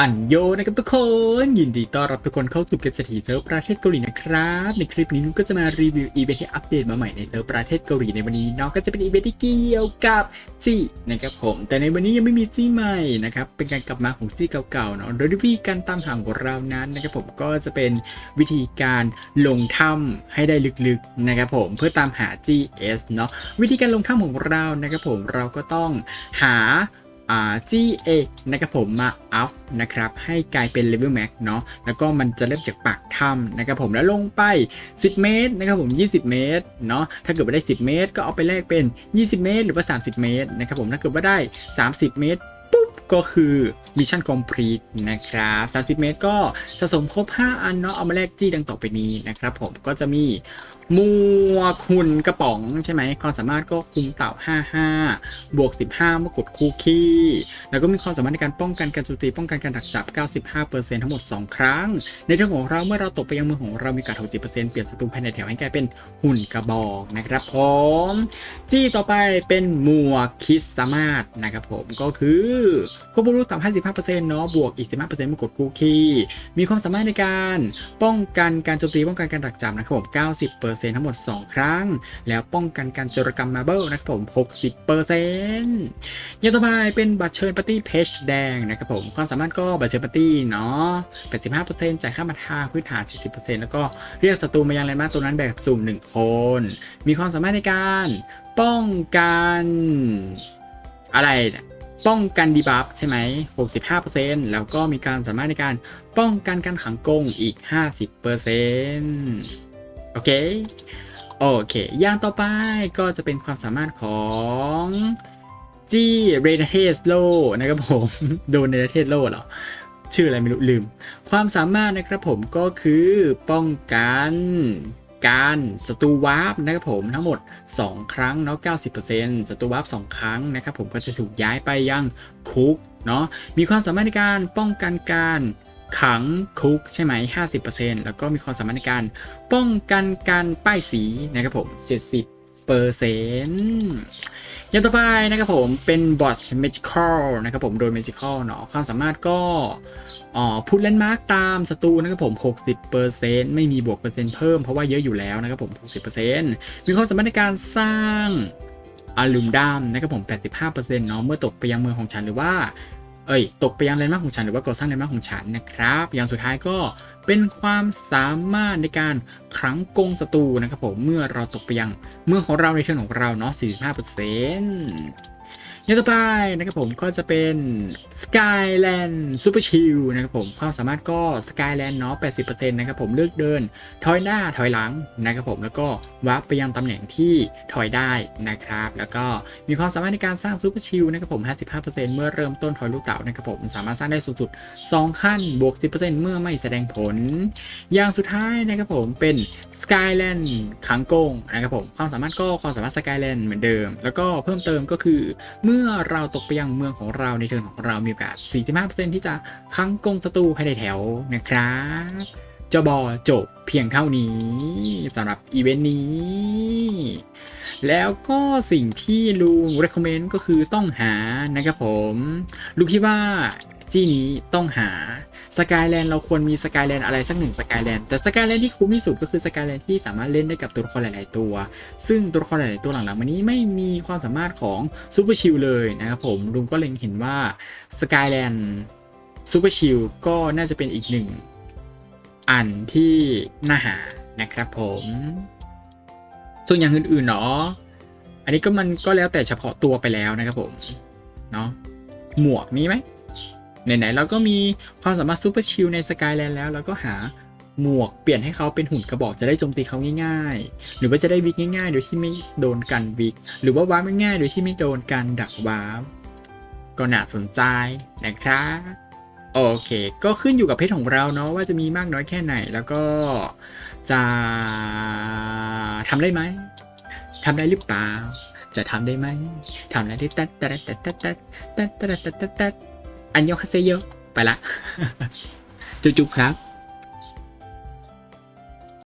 อันโยนะครับทุกคน ยินดีต้อนรับทุกคนเข้าสู่เกมเศรษฐีเซิร์ฟประเทศเกาหลีนะครับ ในคลิปนี้นุ้ก็จะมารีวิวอีเวนท์ที่อัปเดตมาใหม่ในเซิร์ฟประเทศเกาหลีในวันนี้เนาะก็จะเป็นอีเวนท์ที่เกี่ยวกับจี้นะครับผมแต่ในวันนี้ยังไม่มีจี้ใหม่นะครับเป็นการกลับมาของจี้เก่าๆเนาะโดยวิธีการตามหาของเรานั้นนะครับผมก็จะเป็นวิธีการลงถ้ำให้ได้ลึกๆนะครับผมเพื่อตามหา GS เนาะวิธีการลงถ้ำของเรานะครับผมเราก็ต้องหา อ่า GA นะครับผมมาอัพนะครับให้กลายเป็น level max เนาะแล้วก็มันจะเริ่มจากปากถ้ำนะครับผมแล้วลงไป 10 เมตรนะครับผม 20 เมตรเนาะถ้าเกิดว่าได้ 10 เมตร ก็เอาไปแลกเป็น 20 เมตร หรือว่า 30 เมตรนะครับผมถ้าเกิดว่าได้ 30 เมตรปุ๊บก็คือมิชชั่นคอมพลีทนะครับ30 เมตรก็สะสมครบ 5 อันเนาะเอามาแลกจี้ดังต่อไปนี้นะครับผมก็จะมีมัวคุณกระป๋องใช่ไหมความสามารถก็คุมเต่า 55 บวก 15เมื่อกดคู่คีย์แล้วก็มีความสามารถในการป้องกันการโจมตีป้องกันการดักจับ 95%ทั้งหมด 2 ครั้ง ในเรื่องของเราเมื่อเราตกไปยังมือของเรามีการ60%เปลี่ยนศัตรูภายในแถวให้กลายเป็นหุ่นกระบอกนะครับผมจี้ต่อไปเป็นมัวคิดสามารถนะครับผมก็คือควบคุมรู้ต่ำ55%เนาะบวกอีก 15%เมื่อกดคู่คีย์มีความสามารถในการป้องกันการโจมตีป้องกันการดักจับนะครับผม90%ทั้งหมด 2 ครั้ง แล้วป้องกันการโจรกรรมมาเบิลนะครับผม 60%อย่างต่อไปเป็นบัตรเชิญปาร์ตี้เพชแดงนะครับผม ความสามารถก็บัตรเชิญปาร์ตี้เนาะ 85%จ่ายค่ามาทาพื้นฐาน 70%แล้วก็เรียกศัตรูมายังแลนด์มาร์ตัวนั้นแบบสุ่ม1 คน มีความสามารถในการป้องกันอะไรป้องกันดีบัฟใช่ไหม 65%แล้วก็มีการสามารถในการป้องกันการขังกงอีก 50% โอเค โอเค อย่างต่อไปก็จะเป็นความสามารถของจีเรนเทสโลนะครับผม โดนเรนเทสโลเหรอ ชื่ออะไรไม่รู้ลืม ความสามารถนะครับผมก็คือป้องกันการศัตรูวาร์ปนะครับผมทั้งหมด 2 ครั้งเนาะ90%ศัตรูวาร์ป2ครั้งนะครับผมก็จะถูกย้ายไปยังคุกเนาะมีความสามารถในการป้องกันการ ขังคุกใช่ไหม 50%แล้วก็มีความสามารถในการป้องกันการป้ายสีนะครับผม 70%เปอร์เซ็นต์อย่างต่อไปนะครับผมเป็นบอท Magical นะครับผมโดย Magical เนาะความสามารถก็อ๋อพูดแลนด์มาร์กตามศัตรูนะครับผม 60%ไม่มีบวกเปอร์เซ็นต์เพิ่มเพราะว่าเยอะอยู่แล้วนะครับผม 60%มีความสามารถในการสร้างอลูมดัมนะครับผม 85%เนาะเมื่อตกไปยังเมืองของฉันหรือว่า เอ้ย ตกไปยังแลนด์มาร์กของฉันหรือว่าก่อสร้างแลนด์มาร์กของฉันนะครับ อย่างสุดท้ายก็เป็นความสามารถในการขังกงศัตรูนะครับผม เมื่อเราตกไปยังเมืองของเราในเทิร์นของเราเนาะ45% อย่างต่อไปนะครับผมก็จะเป็น Skyland Super Chill นะครับผมความสามารถก็ Skyland เนาะ 80%นะครับผมเลือกเดิน ถอยหน้าถอยหลังนะครับผมแล้วก็วาร์ปไปยังตำแหน่งที่ถอยได้นะครับ แล้วก็มีความสามารถในการสร้างซูเปอร์ชิลนะครับผม 55%เมื่อเริ่มต้นถอยลูกเต๋านะครับผมสามารถสร้างได้สูงสุด 2 ขั้นบวก 10%เมื่อไม่แสดงผล อย่างสุดท้ายนะครับผมเป็น Skyland ขังโกงนะครับผมความสามารถก็ความสามารถ Skyland เหมือนเดิม แล้วก็เพิ่มเติมก็คือ เมื่อเราตกไปยังเมืองของเราในเทิร์นของเรามีโอกาส 45%ที่จะขังโกงศัตรูภายในแถวนะครับจะบอจบเพียงเท่านี้สำหรับอีเวนต์นี้ แล้วก็สิ่งที่ลุง recommend ก็คือต้องหานะครับผมลุงคิดว่าจี้นี้ต้องหา สกายแลนด์เราควรมีสกายแลนด์อะไรสักหนึ่งสกายแลนด์แต่สกายแลนด์ที่คุ้มที่สุดก็คือสกายแลนด์ที่สามารถเล่นได้กับตัวละครหลาย ๆ ตัว ซึ่งตัวละครหลาย ๆ ตัวหลัง ๆ มานี้ไม่มีความสามารถของซูเปอร์ชิลเลยนะครับผมลุงก็เล็งเห็นว่าสกายแลนด์ซูเปอร์ชิลก็น่าจะเป็นอีกหนึ่งอันที่น่าหานะครับผม ส่วนอย่างอื่นๆเนาะอันนี้ก็มันก็แล้วแต่เฉพาะตัวไปแล้วนะครับผมเนาะหมวกมีไหม ไหนๆเราก็มีความสามารถซูเปอร์ชิลในสกายแลนด์แล้วเราก็หาหมวกเปลี่ยนให้เขาเป็นหุ่นกระบอกจะได้โจมตีเขาง่ายๆ หรือว่าจะได้วิกง่ายๆ โดยที่ไม่โดนกันวิก หรือว่าวาร์ปง่ายๆ โดยที่ไม่โดนการดักวาร์ปก็น่าสนใจนะครับโอเค ก็ขึ้นอยู่กับเพชรของเราเนาะว่าจะมีมากน้อยแค่ไหน แล้วก็จะทำได้ไหมทำได้หรือเปล่า จะทำได้ไหมทำได้ที่ตัดตัดตัดตัดตัดตัดตัดตัดตัด 안녕하세요. 빨라. 조중 khám